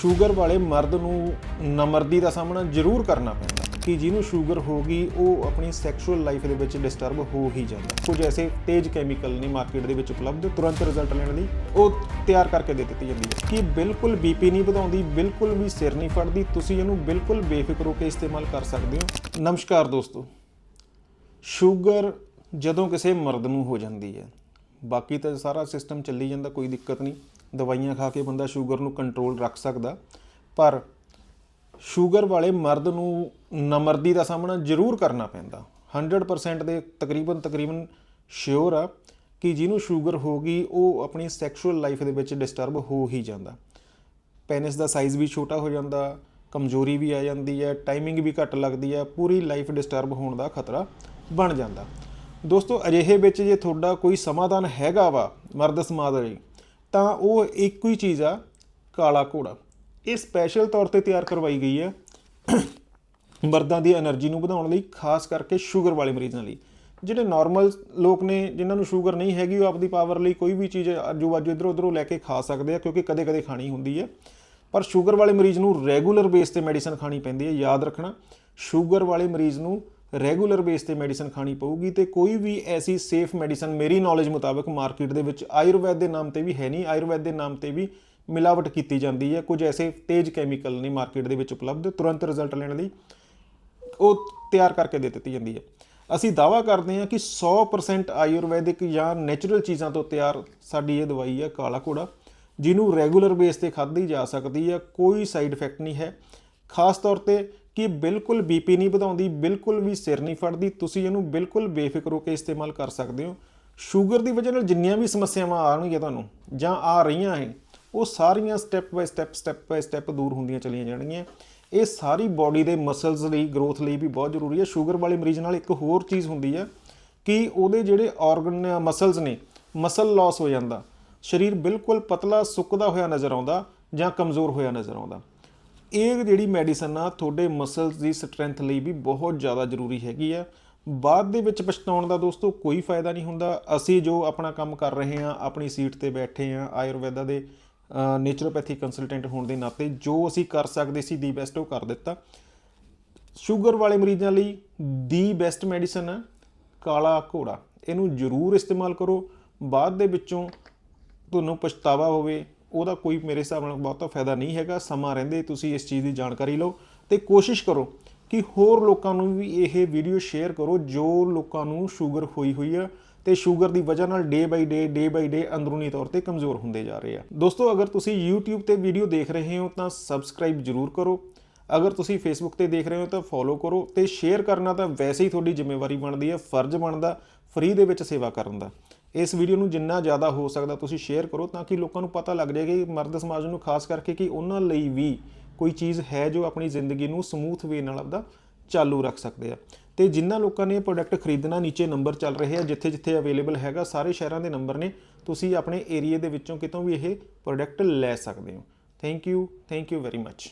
Sugar ਵਾਲੇ ਮਰਦ ਨੂੰ ਨਮਰਦੀ ਦਾ ਸਾਹਮਣਾ ਜ਼ਰੂਰ ਕਰਨਾ ਪੈਂਦਾ ਕਿ ਜਿਹਨੂੰ ਸ਼ੂਗਰ ਹੋ ਗਈ, ਉਹ ਆਪਣੀ ਸੈਕਸ਼ੂਅਲ ਲਾਈਫ ਦੇ ਵਿੱਚ ਡਿਸਟਰਬ ਹੋ ਹੀ ਜਾਂਦਾ ਕੁਝ ਐਸੇ ਤੇਜ਼ ਕੈਮੀਕਲ ਨੇ ਮਾਰਕੀਟ ਦੇ ਵਿੱਚ ਉਪਲਬਧ, ਤੁਰੰਤ ਰਿਜ਼ਲਟ ਲੈਣ ਲਈ ਉਹ ਤਿਆਰ ਕਰਕੇ ਦੇ ਦਿੱਤੀ ਜਾਂਦੀ ਹੈ ਕਿ ਬਿਲਕੁਲ ਬੀਪੀ ਨਹੀਂ ਵਧਾਉਂਦੀ, ਬਿਲਕੁਲ ਵੀ ਸਿਰ ਨਹੀਂ ਫੜਦੀ, ਤੁਸੀਂ ਇਹਨੂੰ ਬਿਲਕੁਲ ਬੇਫਿਕਰ ਹੋ ਕੇ ਇਸਤੇਮਾਲ ਕਰ ਸਕਦੇ ਹੋ। ਨਮਸਕਾਰ ਦੋਸਤੋ, ਸ਼ੂਗਰ ਜਦੋਂ ਕਿਸੇ ਮਰਦ ਨੂੰ ਹੋ ਜਾਂਦੀ ਹੈ ਬਾਕੀ ਤਾਂ ਸਾਰਾ ਸਿਸਟਮ ਚੱਲੀ ਜਾਂਦਾ, ਕੋਈ ਦਿੱਕਤ ਨਹੀਂ। ਦਵਾਈਆਂ ਖਾ ਕੇ ਬੰਦਾ ਸ਼ੂਗਰ ਨੂੰ ਕੰਟਰੋਲ ਰੱਖ ਸਕਦਾ। ਪਰ ਸ਼ੂਗਰ ਵਾਲੇ ਮਰਦ ਨੂੰ ਨਮਰਦੀ ਦਾ ਸਾਹਮਣਾ ਜ਼ਰੂਰ ਕਰਨਾ ਪੈਂਦਾ। 100% ਦੇ ਤਕਰੀਬਨ ਤਕਰੀਬਨ ਸ਼ਿਓਰ ਆ ਕਿ ਜਿਹਨੂੰ ਸ਼ੂਗਰ ਹੋ ਗਈ, ਉਹ ਆਪਣੀ ਸੈਕਸ਼ੂਅਲ ਲਾਈਫ ਦੇ ਵਿੱਚ ਡਿਸਟਰਬ ਹੋ ਹੀ ਜਾਂਦਾ। ਪੈਨਿਸ ਦਾ ਸਾਈਜ਼ ਵੀ ਛੋਟਾ ਹੋ ਜਾਂਦਾ, ਕਮਜ਼ੋਰੀ ਵੀ ਆ ਜਾਂਦੀ ਹੈ ਟਾਈਮਿੰਗ ਵੀ ਘੱਟ ਲੱਗਦੀ ਹੈ, ਪੂਰੀ ਲਾਈਫ ਡਿਸਟਰਬ ਹੋਣ ਦਾ ਖਤਰਾ ਬਣ ਜਾਂਦਾ। ਦੋਸਤੋ, ਅਜਿਹੇ ਵਿੱਚ ਜੇ ਤੁਹਾਡਾ ਕੋਈ ਸਮਾਧਾਨ ਹੈਗਾ ਵਾ ਮਰਦ ਸਮਾਜ ਲਈ, ਤਾਂ ਉਹ ਇੱਕੋ ਹੀ ਚੀਜ਼ ਆ, ਕਾਲਾ ਘੋੜਾ। ਇਹ ਸਪੈਸ਼ਲ ਤੌਰ ਤੇ ਤਿਆਰ ਕਰਵਾਈ ਗਈ ਹੈ ਮਰਦਾਂ ਦੀ એનર્ਜੀ ਨੂੰ ਵਧਾਉਣ ਲਈ, ਖਾਸ ਕਰਕੇ ਸ਼ੂਗਰ ਵਾਲੇ ਮਰੀਜ਼ਾਂ ਲਈ। ਜਿਹੜੇ ਨਾਰਮਲ ਲੋਕ ਨੇ, ਜਿਨ੍ਹਾਂ ਨੂੰ ਸ਼ੂਗਰ ਨਹੀਂ ਹੈਗੀ, ਉਹ ਆਪਦੀ ਪਾਵਰ ਲਈ ਕੋਈ ਵੀ ਚੀਜ਼ ਆਜੂ-ਬਾਜੂ ਇਧਰੋਂ-ਉਧਰੋਂ ਲੈ ਕੇ ਖਾ ਸਕਦੇ ਆ, ਕਿਉਂਕਿ ਕਦੇ-ਕਦੇ ਖਾਣੀ ਹੁੰਦੀ ਹੈ। ਪਰ ਸ਼ੂਗਰ ਵਾਲੇ ਮਰੀਜ਼ ਨੂੰ ਰੈਗੂਲਰ ਬੇਸ ਤੇ ਮੈਡੀਸਨ ਖਾਣੀ ਪੈਂਦੀ ਹੈ, ਯਾਦ ਰੱਖਣਾ ਸ਼ੂਗਰ ਵਾਲੇ ਮਰੀਜ਼ ਨੂੰ ਰੈਗੂਲਰ ਬੇਸ ਤੇ ਮੈਡੀਸਨ ਖਾਣੀ ਪਊਗੀ ਤੇ ਕੋਈ ਵੀ ਐਸੀ ਸੇਫ ਮੈਡੀਸਨ ਮੇਰੀ ਨੌਲੇਜ ਮੁਤਾਬਕ ਮਾਰਕੀਟ ਦੇ ਵਿੱਚ ਆਯੁਰਵੈਦ ਦੇ ਨਾਮ ਤੇ ਵੀ ਹੈ ਨਹੀਂ। ਆਯੁਰਵੈਦ ਦੇ ਨਾਮ ਤੇ ਵੀ ਮਿਲਾਵਟ ਕੀਤੀ ਜਾਂਦੀ ਹੈ। ਕੁਝ ਐਸੇ ਤੇਜ਼ ਕੈਮੀਕਲ ਨੇ ਮਾਰਕੀਟ ਦੇ ਵਿੱਚ ਉਪਲਬਧ, ਤੁਰੰਤ ਰਿਜ਼ਲਟ ਲੈਣ ਲਈ ਉਹ ਤਿਆਰ ਕਰਕੇ ਦੇ ਦਿੱਤੀ ਜਾਂਦੀ ਹੈ। ਅਸੀਂ ਦਾਵਾ ਕਰਦੇ ਹਾਂ ਕਿ 100% ਆਯੁਰਵੈਦਿਕ ਜਾਂ ਨੇਚਰਲ ਚੀਜ਼ਾਂ ਤੋਂ ਤਿਆਰ ਸਾਡੀ ਇਹ ਦਵਾਈ ਹੈ ਕਾਲਾ ਘੋੜਾ, ਜਿਹਨੂੰ ਰੈਗੂਲਰ ਬੇਸ ਤੇ ਖਾਧੀ ਜਾ ਸਕਦੀ ਹੈ। ਕੋਈ ਸਾਈਡ ਇਫੈਕਟ ਨਹੀਂ ਹੈ। ਖਾਸ ਤੌਰ ਤੇ ਕਿ ਬਿਲਕੁਲ ਬੀਪੀ ਨਹੀਂ ਵਧਾਉਂਦੀ, ਬਿਲਕੁਲ ਵੀ ਸਿਰ ਨਹੀਂ ਫੜਦੀ, ਤੁਸੀਂ ਇਹਨੂੰ ਬਿਲਕੁਲ ਬੇਫਿਕਰ ਹੋ ਕੇ ਇਸਤੇਮਾਲ ਕਰ ਸਕਦੇ ਹੋ। ਸ਼ੂਗਰ ਦੀ ਵਜ੍ਹਾ ਨਾਲ ਜਿੰਨੀਆਂ ਵੀ ਸਮੱਸਿਆਵਾਂ ਆਉਣਗੀਆਂ ਤੁਹਾਨੂੰ ਜਾਂ ਆ ਰਹੀਆਂ ਹੈ, ਉਹ ਸਾਰੀਆਂ step by step step by step ਦੂਰ ਹੁੰਦੀਆਂ ਚਲੀਆਂ ਜਾਣਗੀਆਂ। ਇਹ ਸਾਰੀ ਬਾਡੀ ਦੇ ਮਸਲਸ ਲਈ ਗਰੋਥ ਲਈ ਵੀ ਬਹੁਤ ਜ਼ਰੂਰੀ ਹੈ। ਸ਼ੂਗਰ ਵਾਲੇ ਮਰੀਜ਼ ਨਾਲ ਇੱਕ ਹੋਰ ਚੀਜ਼ ਹੁੰਦੀ ਹੈ ਕਿ ਉਹਦੇ ਜਿਹੜੇ ਆਰਗਨ ਮਸਲਸ ਨੇ ਮਸਲ ਲਾਸ ਹੋ ਜਾਂਦਾ। ਸਰੀਰ ਬਿਲਕੁਲ ਪਤਲਾ, ਸੁੱਕਦਾ ਹੋਇਆ ਨਜ਼ਰ ਆਉਂਦਾ ਜਾਂ ਕਮਜ਼ੋਰ ਹੋਇਆ ਨਜ਼ਰ ਆਉਂਦਾ। ਇਹ ਜਿਹੜੀ ਮੈਡੀਸਨ ਆ, ਤੁਹਾਡੇ ਮਸਲਸ ਦੀ ਸਟਰੈਂਥ ਲਈ ਵੀ ਬਹੁਤ ਜ਼ਿਆਦਾ ਜ਼ਰੂਰੀ ਹੈਗੀ ਆ। ਬਾਅਦ ਦੇ ਵਿੱਚ ਪਛਤਾਉਣ ਦਾ ਦੋਸਤੋ ਕੋਈ ਫਾਇਦਾ ਨਹੀਂ ਹੁੰਦਾ। ਅਸੀਂ ਜੋ ਆਪਣਾ ਕੰਮ ਕਰ ਰਹੇ ਹਾਂ, ਆਪਣੀ ਸੀਟ ਤੇ ਬੈਠੇ ਹਾਂ, ਆਯੁਰਵੈਦਾ ਦੇ ਨੇਚਰੋਪੈਥੀ ਕੰਸਲਟੈਂਟ ਹੋਣ ਦੇ ਨਾਤੇ ਜੋ ਅਸੀਂ ਕਰ ਸਕਦੇ ਸੀ ਦੀ ਬੈਸਟ ਉਹ ਕਰ ਦਿੱਤਾ। ਸ਼ੂਗਰ ਵਾਲੇ ਮਰੀਜ਼ਾਂ ਲਈ ਦੀ ਬੈਸਟ ਮੈਡੀਸਨ ਹੈ ਕਾਲਾ ਘੋੜਾ। ਇਹਨੂੰ ਜ਼ਰੂਰ ਇਸਤੇਮਾਲ ਕਰੋ। ਬਾਅਦ ਦੇ ਵਿੱਚੋਂ ਤੁਹਾਨੂੰ ਪਛਤਾਵਾ ਹੋਵੇ ਉਹਦਾ ਕੋਈ ਮੇਰੇ ਹਿਸਾਬ ਨਾਲ ਬਹੁਤਾ ਫਾਇਦਾ ਨਹੀਂ ਹੈਗਾ, ਸਮਾਂ ਰਹਿੰਦੇ, ਤੁਸੀਂ ਇਸ ਚੀਜ਼ ਦੀ ਜਾਣਕਾਰੀ ਲਓ ਤੇ ਕੋਸ਼ਿਸ਼ ਕਰੋ ਕਿ ਹੋਰ ਲੋਕਾਂ ਨੂੰ ਵੀ ਇਹ ਵੀਡੀਓ ਸ਼ੇਅਰ ਕਰੋ ਜੋ ਲੋਕਾਂ ਨੂੰ ਸ਼ੂਗਰ ਹੋਈ ਹੋਈ ਆ ਤੇ ਸ਼ੂਗਰ ਦੀ ਵਜ੍ਹਾ ਨਾਲ ਡੇ ਬਾਈ ਡੇ ਡੇ ਬਾਈ ਡੇ ਅੰਦਰੂਨੀ ਤੌਰ ਤੇ ਕਮਜ਼ੋਰ ਹੁੰਦੇ ਜਾ ਰਹੇ ਆ। ਦੋਸਤੋ, ਅਗਰ ਤੁਸੀਂ YouTube ਤੇ ਵੀਡੀਓ ਦੇਖ ਰਹੇ ਹੋ ਤਾਂ ਸਬਸਕ੍ਰਾਈਬ ਜ਼ਰੂਰ ਕਰੋ। ਅਗਰ ਤੁਸੀਂ Facebook ਤੇ ਦੇਖ ਰਹੇ ਹੋ ਤਾਂ ਫੋਲੋ ਕਰੋ ਤੇ ਸ਼ੇਅਰ ਕਰਨਾ ਤਾਂ ਵੈਸੇ ਹੀ ਤੁਹਾਡੀ ਜ਼ਿੰਮੇਵਾਰੀ ਬਣਦੀ ਹੈ ਫਰਜ਼ ਬਣਦਾ ਫ੍ਰੀ ਦੇ ਵਿੱਚ ਸੇਵਾ ਕਰਨ ਦਾ। ਇਸ ਵੀਡੀਓ ਨੂੰ ਜਿੰਨਾ ਜ਼ਿਆਦਾ ਹੋ ਸਕਦਾ ਤੁਸੀਂ ਸ਼ੇਅਰ ਕਰੋ ਤਾਂ ਕਿ ਲੋਕਾਂ ਨੂੰ ਪਤਾ ਲੱਗ ਜਾਏ ਕਿ ਮਰਦ ਸਮਾਜ ਨੂੰ ਖਾਸ ਕਰਕੇ ਕਿ ਉਹਨਾਂ ਲਈ ਵੀ ਕੋਈ ਚੀਜ਼ ਹੈ ਜੋ ਆਪਣੀ ਜ਼ਿੰਦਗੀ ਨੂੰ ਸਮੂਥ ਵੇ ਨਾਲ ਆਪਦਾ ਚਾਲੂ ਰੱਖ ਸਕਦੇ ਆ। ਤੇ ਜਿਨ੍ਹਾਂ ਲੋਕਾਂ ਨੇ ਇਹ ਪ੍ਰੋਡਕਟ ਖਰੀਦਣਾ ਨੀਚੇ ਨੰਬਰ ਚੱਲ ਰਹੇ ਆ, ਜਿੱਥੇ ਜਿੱਥੇ ਅਵੇਲੇਬਲ ਹੈਗਾ, ਸਾਰੇ ਸ਼ਹਿਰਾਂ ਦੇ ਨੰਬਰ ਨੇ, ਤੁਸੀਂ ਆਪਣੇ ਏਰੀਆ ਦੇ ਵਿੱਚੋਂ ਕਿਤੋਂ ਵੀ ਇਹ ਪ੍ਰੋਡਕਟ ਲੈ ਸਕਦੇ ਹੋ। Thank you thank you very much